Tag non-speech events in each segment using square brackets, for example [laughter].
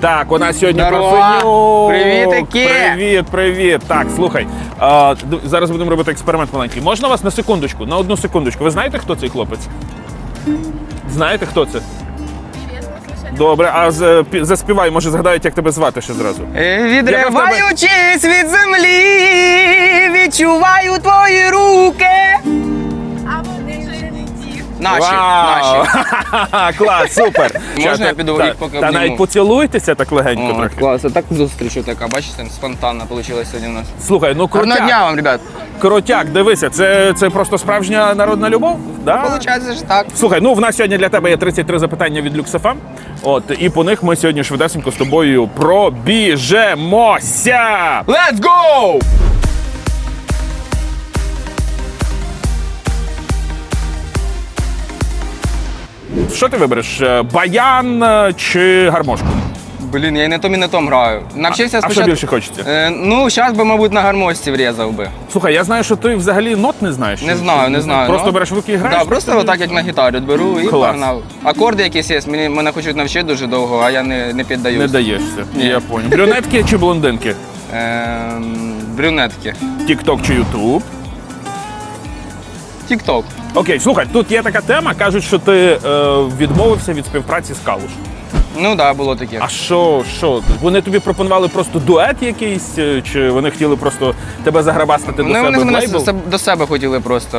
Так, у нас сьогодні Здорово! Парфенюк. Привітики! Привіт, привіт. Так, слухай, а, д- зараз будемо робити експеримент маленький. Можна вас на секундочку, на одну секундочку. Ви знаєте, хто цей хлопець? Знаєте, хто це? Добре, а з- пі- заспівай, може згадають, як тебе звати ще зразу. Е, Відриваючись від землі, відчуваю твої руки. Наші, Вау! наші. [laughs] Клас, супер. Можна я піду в рік, поки Та обніму? навіть поцілуйтеся так легенько О, трохи. клас, а так зустрічу така, бачите, спонтанно вийшло сьогодні у нас. Слухай, ну Гарного крутяк. дня вам, ребят. Крутяк, дивися, це, це просто справжня народна любов. Да? Получається ж так. Слухай, ну в нас сьогодні для тебе є 33 запитання від LuxFM. От і по них ми сьогодні швидесенько з тобою пробіжемося. Let's go! Що ти вибереш? е, Баян е, чи гармошку? Блін, я і на том, і на том граю. Навчився А що більше хочеться? Е, ну, зараз би, мабуть, на гармошці врізав би. Слухай, я знаю, що ти взагалі нот не знаєш. Не знаю, не знаю. Просто ну. береш руки і граєш. Да, просто отак, як на гітарі, беру і Клас. погнав. Акорди якісь є, мені, мене хочуть навчити дуже довго, а я не, не піддаюсь. Не даєшся. Ні. Я поняв. Брюнетки чи блондинки? Ем, брюнетки. Тік-ток чи Ютуб? Тік-ток. Окей, слухай, тут є така тема. Кажуть, що ти е, відмовився від співпраці з Калуш. Ну так, да, було таке. А що, що? Вони тобі пропонували просто дует якийсь, е, чи вони хотіли просто тебе заграбастати до Вони, себе вони в мене лейбл? до себе хотіли просто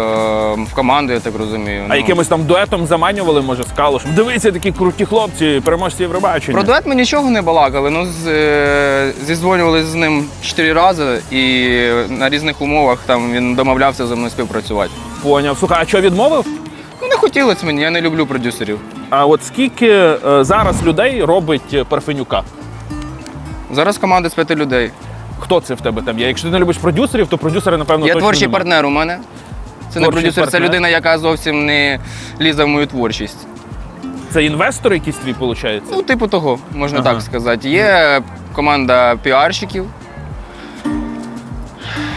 в команду, я так розумію. А Ну, якимось там дуетом заманювали, може, з Калушем? Дивіться, такі круті хлопці, переможці Євробачення. Про дует ми нічого не балакали. Ну, з, е, зізвонювалися з ним чотири рази, і на різних умовах там він домовлявся зі мною співпрацювати. Поняв. Слухай, а що відмовив? Ну, не хотілося мені, я не люблю продюсерів. А от скільки е, зараз людей робить е, Парфенюка? Зараз команда з п'яти людей. Хто це в тебе там є? Якщо ти не любиш продюсерів, то продюсери, напевно, Є точно творчий немає. партнер у мене. Це не Творчий продюсер, це партнер. людина, яка зовсім не лізе в мою творчість. Це інвестор якийсь твій, виходить? Ну, типу того, можна Ага. так сказати. Є команда піарщиків.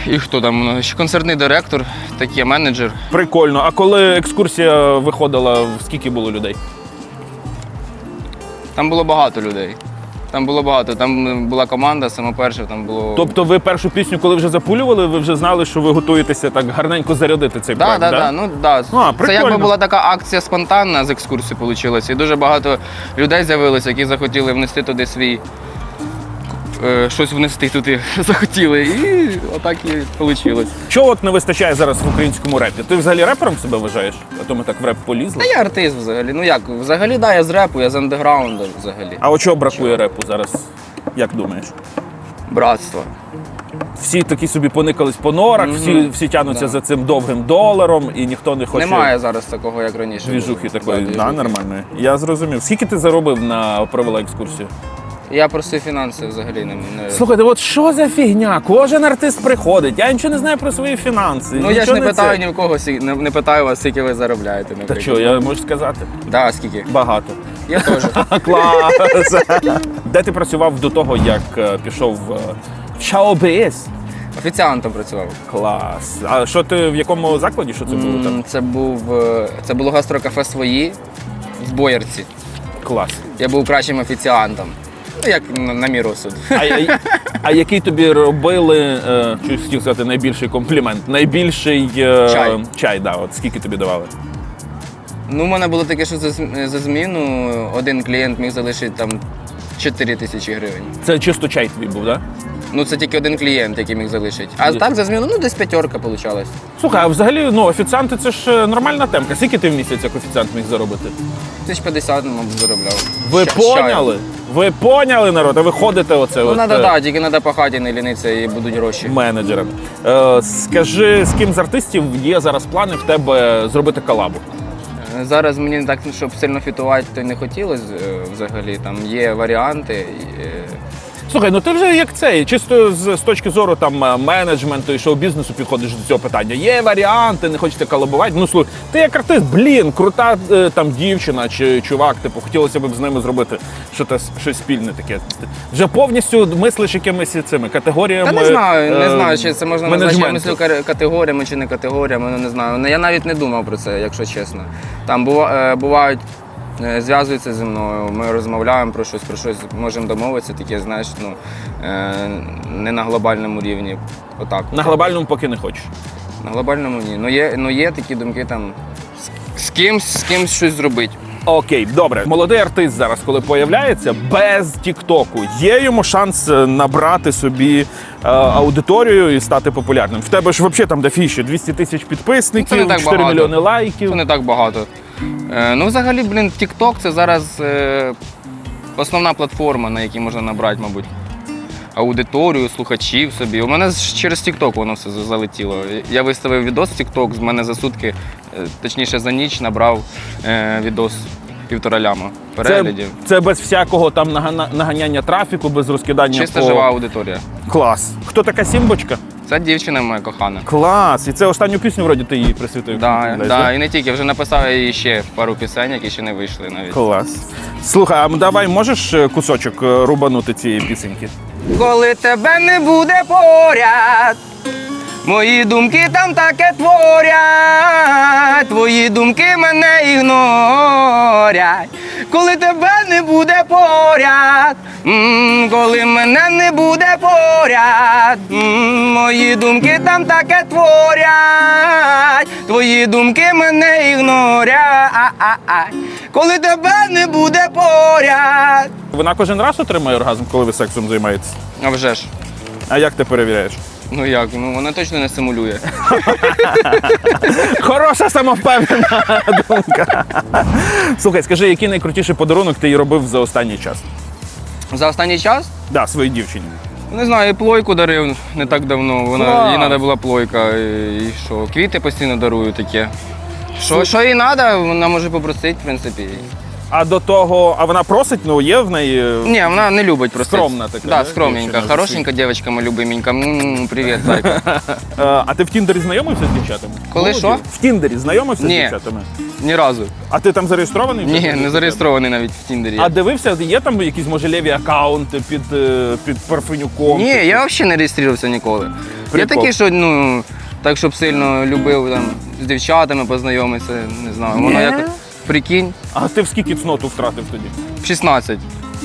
І хто там? Ще концертний директор, такий менеджер. Прикольно. А коли екскурсія виходила, скільки було людей? Там було багато людей. Там було багато. Там була команда, саме перша, там було. Тобто ви першу пісню, коли вже запулювали, ви вже знали, що ви готуєтеся так гарненько зарядити цей Да, проект, да, да? да, ну да. А, Це прикольно. якби була така акція спонтанна з екскурсії вийшла. І дуже багато людей з'явилося, які захотіли внести туди свій. Е, Щось внести туди [laughs] захотіли. І отак і вийшло. Чого от не вистачає зараз в українському репі? Ти взагалі репером себе вважаєш? А то ми так в реп полізли. Та я артист взагалі. Ну як? Взагалі, да, я з репу, я з андеграунду взагалі. А от чого бракує репу зараз? Як думаєш? Братство. Всі такі собі поникались по норах, всі, всі тягнуться Да. за цим довгим доларом, і ніхто не хоче Немає зараз такого, як раніше. двіжухи було. такої. Да, Да, двіжухи. нормальної. Я зрозумів. Скільки ти заробив на провела екскурсію? Я просто фінанси взагалі не. не... Слухайте, от що за фігня? Кожен артист приходить. Я нічого не знаю про свої фінанси. Ну я ж нічого не питаю це. ні в кого, сі- не, не питаю вас, скільки ви заробляєте. Та наприклад. що, я можу сказати? Да, скільки? Багато. Я теж. [laughs] Клас! Де ти працював до того, як е, пішов е, в шоу-біз? Офіціантом працював. Клас. А що ти в якому закладі? Що це було там? М, Це був е, це було гастрокафе свої в Боярці. Клас. Я був кращим офіціантом. Ну, як на, на мій розсуд. А, а, а який тобі робили, е, щось хотів сказати, найбільший комплімент? Найбільший е, Чай. чай, да, от скільки тобі давали? Ну, у мене було таке, що за, зм- за зміну один клієнт міг залишити там 4 тисячі гривень. Це чисто чай твій був, так? Да? Ну, це тільки один клієнт, який міг залишити. А так за зміну, ну десь п'ятерка вийшла. Слухай, а взагалі ну, офіціанти це ж е, нормальна темка. Скільки ти в місяць як офіціант міг заробити? 1050, мабуть, заробляв. Ви Ща- поняли? Ви поняли, народ? А ви ходите оце Ну, от, треба, е, так, тільки треба по хаті не лінитися і будуть гроші. менеджером. Е, скажи, з ким з артистів є зараз плани в тебе зробити колабу? Е, Зараз мені так, щоб сильно фітувати, то не хотілося е, взагалі. Там є варіанти. і, е, Слухай, ну ти вже як цей, чисто з, з точки зору там е, менеджменту і шоу-бізнесу підходиш до цього питання. Є варіанти, не хочете колабувати. Ну слухай, ти як артист, блін, крута е, там дівчина чи чувак, типу, хотілося б з ними зробити щось, щось спільне таке. Ти Вже повністю мислиш якимись цими категоріями. Та не знаю, не е, знаю, чи це можна назвати я мислю категоріями чи не категоріями, ну не знаю. Ну, Я навіть не думав про це, якщо чесно. Там бува, бувають Е, Зв'язується зі мною, ми розмовляємо про щось, про щось можемо домовитися, таке, знаєш, ну е, не на глобальному рівні. Отак. На глобальному поки не хочеш. На глобальному ні. Ну є, ну є такі думки там з, кимсь, з кимсь щось зробити. Окей, добре. Молодий артист зараз, коли появляється, без Тіктоку, є йому шанс е, набрати собі е, аудиторію і стати популярним. В тебе ж взагалі там дофіще 200 тисяч підписників, 4 багато. мільйони лайків. Це не так багато. Е, ну, взагалі, блін, TikTok це зараз е, основна платформа, на якій можна набрати, мабуть, аудиторію, слухачів собі. У мене через TikTok воно все залетіло. Я виставив відос в TikTok, з мене за сутки, е, точніше за ніч набрав відос півтора ляма переглядів. це без всякого там наганяння трафіку, без розкидання Чисто по... жива аудиторія. Клас. Хто така Сімбочка? Це дівчина моя кохана. Клас. І це останню пісню вроді ти їй присвятив. Да, Десь, да, і не тільки, вже написав я їй ще пару пісень, які ще не вийшли навіть. Клас. Слухай, а давай можеш е, кусочок е, рубанути цієї пісеньки? Коли тебе не буде поряд, мої думки там таке творять, твої думки мене ігнорять. Коли тебе не буде поряд, м, коли мене не буде поряд, м, мої думки там таке творять, твої думки мене ігнорять. Коли тебе не буде поряд. Вона кожен раз отримає оргазм, коли ви сексом займаєтесь. А вже ж. А як ти перевіряєш? Ну як? Ну вона точно не симулює. [laughs] Хороша самовпевнена думка. Слухай, скажи, який найкрутіший подарунок ти їй робив за останній час? За останній час, Да, своїй дівчині. не знаю, і плойку дарив не так давно. Вона Клас. їй треба була плойка. І, і що? Квіти постійно дарую таке. Що, що їй треба, вона може попросити, в принципі. А до того, а вона просить, ну є в неї. е, Ні, вона не любить просто. Скромна така, Да, да, скромненька. дівчина? Хорошенька дівчинка, моя любименька. М, Привіт, зайка. [laughs] е, А ти в Тіндері знайомився з дівчатами? Коли Молоді. що? В Тіндері знайомився Ні. з дівчатами? Ні разу. А ти там зареєстрований? Ні, не зареєстрований навіть в Тіндері. А дивився, є там якісь може леві аккаунти під, е, під парфенюком? Ні, я взагалі не реєструвався ніколи. Я Прикол. такий, що ну, так, щоб сильно любив там, з дівчатами познайомитися, не знаю. Воно Ні? Прикинь, А ти в скільки цноту втратив тоді? в 16.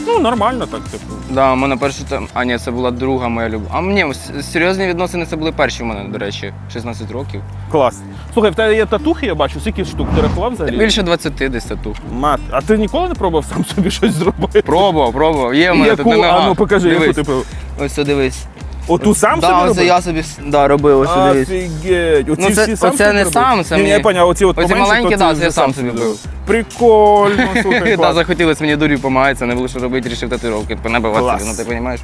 Ну, нормально так, типу. Да, у мене перша там. А ні, це була друга моя любов. А ні, с- серйозні відносини це були перші в мене, до речі, 16 років. Клас. Слухай, в тебе є татухи, я бачу, скільки штук ти рахував взагалі? Більше 20 десь тату. Мат, а ти ніколи не пробував сам собі щось зробити? Пробував, пробував. Є в мене Яку? тут на А ну покажи, яку дивись. ти пив. Ось це дивись. Оту сам да, собі оце робив? я собі с- да, робив, ось це. Офігеть. Оці Ну, це- всі сам оце собі не робив? сам, це Ні, ні, я мені- поняв, оці от оці поменші, маленькі, то да, це я сам собі робив. Прикольно, [laughs] слухай, Да, клас. захотілося мені дурів помагатися, не було що робити, рішив татуировки понабивати Клас. ну ти розумієш?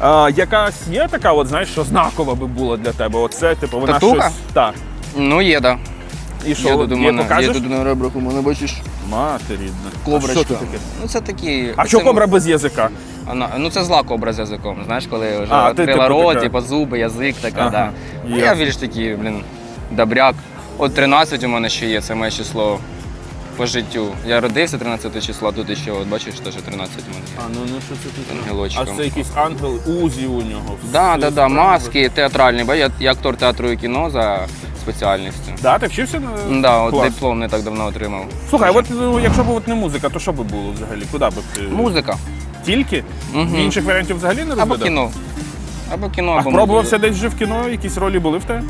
А, якась є така, от, знаєш, що знакова би була для тебе? Оце, типу, вона Татуха? щось... Так. Ну є, да. І що, Є тут у є, мене, покажеш? є тут на ребрах, у мене бачиш. Мати рідна. А що це таке? Ну це такі. А це- що кобра без язика? Ну це зла кобра з язиком, знаєш, коли вже А, ти, відкрила типу, рот, така. типу зуби, язик така, Ага, да. А я більш такий, блін, добряк. От 13 у мене ще є, це моє число по життю. Я родився 13 числа, тут ще, от бачиш, теж 13 у мене. є. А, ну, ну що це тут? Ангелочком. А це якийсь ангел Узі у нього. Да, Все да, да, маски театральні, бо я, я актор театру і кіно за спеціальністю. Да, ти вчився на Да, от Клас. диплом не так давно отримав. Слухай, от ну, якщо б от не музика, то що би було взагалі? Куди би ти? Музика. Тільки? Мгм. Інших варіантів взагалі не розглядав? Або кіно. Або кіно, А або пробувався десь вже в кіно, якісь ролі були в тебе?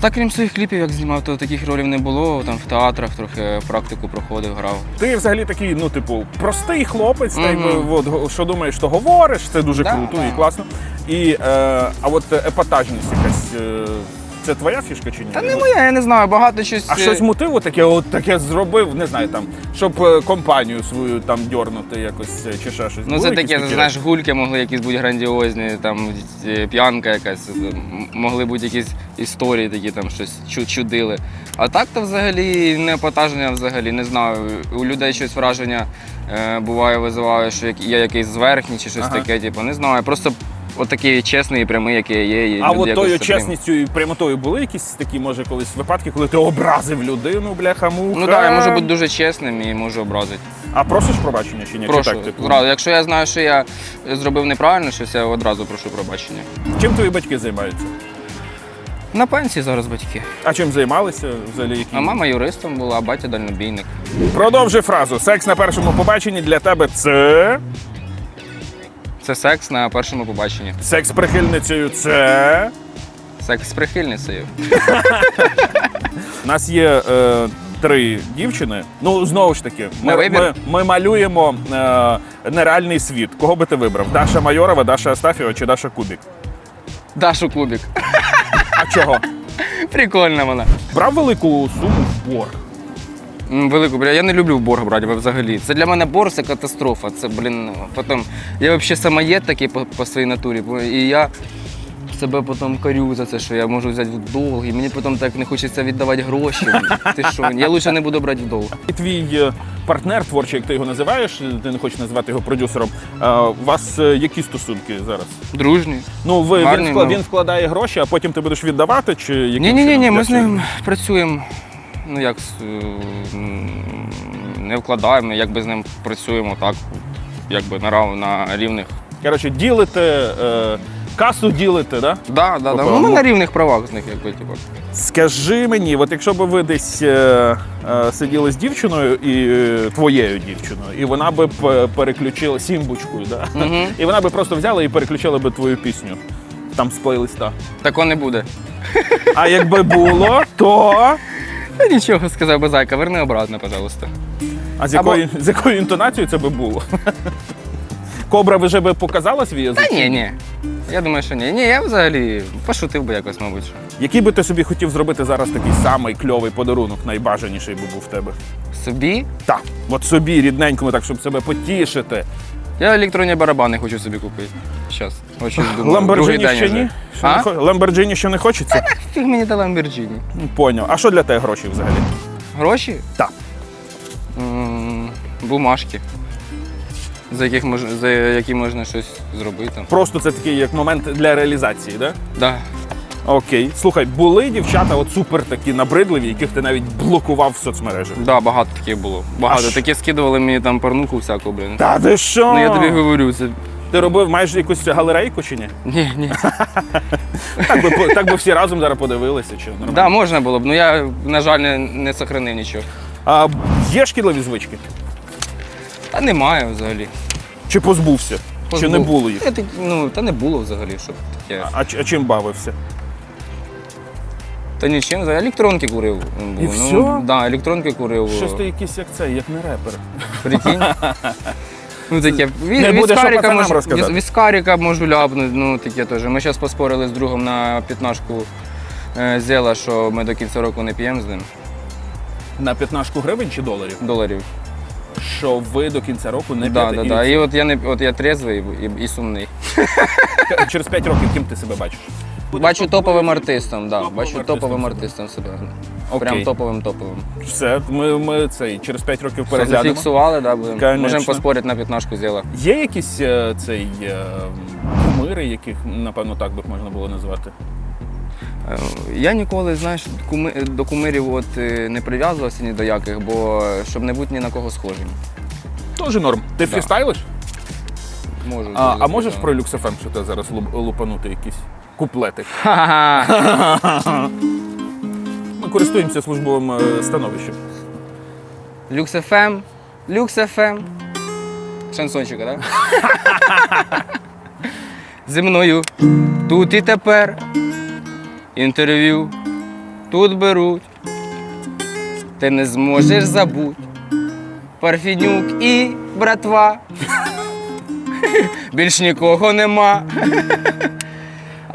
Та крім своїх кліпів, як знімав, то таких ролів не було. Там в театрах трохи практику проходив, грав. Ти взагалі такий, ну, типу, простий хлопець, та Мгм. от, го- що думаєш, то говориш, це дуже Да, круто да. і класно. І, е, а от епатажність якась, е, це твоя фішка чи ні? Та не моя, я не знаю, багато щось. А е, щось мотиво таке, от таке зробив, не знаю, там, щоб е, компанію свою там дьорнути якось е, чи ще щось. Ну Були це якісь таке, такі знаєш, речі? гульки могли якісь бути грандіозні, там е, п'янка якась, м- могли бути якісь історії, такі там щось чу- чудили. А так то взагалі не епатаження взагалі, не знаю. У людей щось враження е, буває, визиває, що як- я якийсь зверхній чи щось Ага. таке, типу, не знаю. Просто от такий чесний і прямий, який я є. і А от тою чесністю і прямотою були якісь такі, може, колись випадки, коли ти образив людину, бляха муха. Ну так, я можу бути дуже чесним і можу образити. А просиш пробачення чи ні? Чи так, типу? зразу. Якщо я знаю, що я зробив неправильно щось, я одразу прошу пробачення. Чим твої батьки займаються? На пенсії зараз батьки. А чим займалися взагалі? Які? А мама юристом була, а батя дальнобійник. Продовжи фразу. Секс на першому побаченні для тебе це. Це секс на першому побаченні. Секс з прихильницею це. Секс з прихильницею. У нас є е, три дівчини. Ну, знову ж таки, На ми, вибір? ми, ми малюємо е, нереальний світ. Кого би ти вибрав? Даша Майорова, Даша Астафєва чи Даша Кубік? Дашу Кубік. А чого? Прикольна вона. Брав велику суму в борг. Велику, бля, я не люблю борг брати взагалі. Це для мене борг це катастрофа. Це, блін, потім. Я взагалі самоєд такий по, по своїй натурі. бо- І я себе потім корю за це, що я можу взяти в долг, і мені потім так не хочеться віддавати гроші. Ти що? Я лучше не буду брати в долг. І твій е, партнер творчий, як ти його називаєш, ти не хочеш називати його продюсером. е, У вас е, які стосунки зараз? Дружній. Ну, ви, він, вклад, ну. він вкладає гроші, а потім ти будеш віддавати? Чи Ні, ні, ні, ні, ми з ним працюємо. Ну як е, не вкладаємо, якби з ним працюємо так, якби на, рав- на рівних. Коротше, ділите, е, касу ділите, да? Да, да, да. Ну, ми на рівних правах з них, якби типу. Скажи мені, от якщо б ви десь е, е, сиділи з дівчиною і е, твоєю дівчиною, і вона би переключила сімбочкою, да? Мгм. і вона би просто взяла і переключила би твою пісню там з плейлиста. Такого не буде. А якби було, то. Нічого сказав би зайка, верни обратно, пожалуйста. А з Або- якою, з якою інтонацією це би було? Кобра вже би показала свій язик? Та ні, ні. Я думаю, що ні. Ні, я взагалі пошутив би якось, мабуть. що. Який би ти собі хотів зробити зараз такий самий кльовий подарунок, найбажаніший би був в тебе? Собі. Так, от собі рідненькому, так, щоб себе потішити. Я електронні барабани хочу собі купити. Щас. Очень думаю. другий Ламборджині день ще вже. ні? Ще А? хо- Ламборджині ще не хочеться? [laughs] Фіг мені та Ламборджині. Ну, Поняв. А що для тебе гроші взагалі? Гроші? Так. М, Бумажки. За, яких мож... за які можна щось зробити. Просто це такий як момент для реалізації, да? Да. Окей. Слухай, були дівчата от супер такі набридливі, яких ти навіть блокував в соцмережах. Да, багато таких було. Багато. Аж- Такі скидували мені там порнуху всяку, блін. Та ти що? Ну я тобі говорю, це. Ти робив майже якусь галерейку чи ні? Ні, ні. [laughs] Так би, так би всі разом зараз подивилися, чи нормально? Да, можна було б, ну я, на жаль, не, не сохранив нічого. А є шкідливі звички? Та немає взагалі. Чи позбувся? Чи не було їх? Я ну, та не було взагалі, щоб таке. А, а чим бавився? Та нічим, взагалі електронки курив. І ну, всьо? Да, електронки курив. Щось ти якийсь як цей, як не репер. Прикинь. [laughs] Ну таке, Не буде, що віскаріка, пацанам можу, розказати. віс- віскаріка можу ляпнути, ну таке теж. Ми зараз поспорили з другом на п'ятнашку е, зела, що ми до кінця року не п'ємо з ним На 15 гривень чи доларів? доларів. Що ви до кінця року не Да, п'єте? да, да. І І от я не от я трезвий і, і сумний. через 5 років ким ти себе бачиш? Бачу топовим артистом, да. Топовим Бачу артистом топовим артистом себе. Окей. Прям топовим топовим. Все, ми, ми цей через 5 років Все переглянемо. зафіксували, да, будемо. Конечно. Можемо поспорити на п'ятнашку зела. Є якісь е, цей е, кумири, яких напевно так би можна було назвати? Е, Я ніколи, знаєш, куми, до кумирів от, е, не прив'язувався ні до яких, бо е, щоб не бути ні на кого схожим. Тоже норм. Ти Да. фрістайлиш? Можу. А, а можеш про люксофем, що ти зараз луп- лупанути якісь куплети? Ми користуємося службовим е, становищем. Люкс ФМ. Люкс ФМ. Шансончика, так? [laughs] Зі мною тут і тепер. Інтерв'ю тут беруть. Ти не зможеш забути. Парфінюк і братва. [laughs] Більш нікого нема.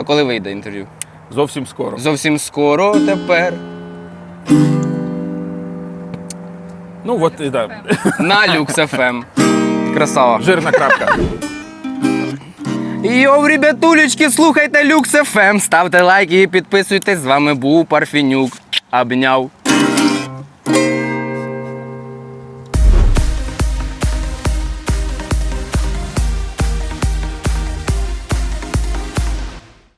А коли вийде інтерв'ю? Зовсім скоро. Зовсім скоро тепер. Ну от і так. На Люкс ФМ. Красава. Жирна крапка. Йоу, ребятулечки, слухайте Люкс ФМ, ставте лайки і підписуйтесь. З вами був Парфінюк. Обняв.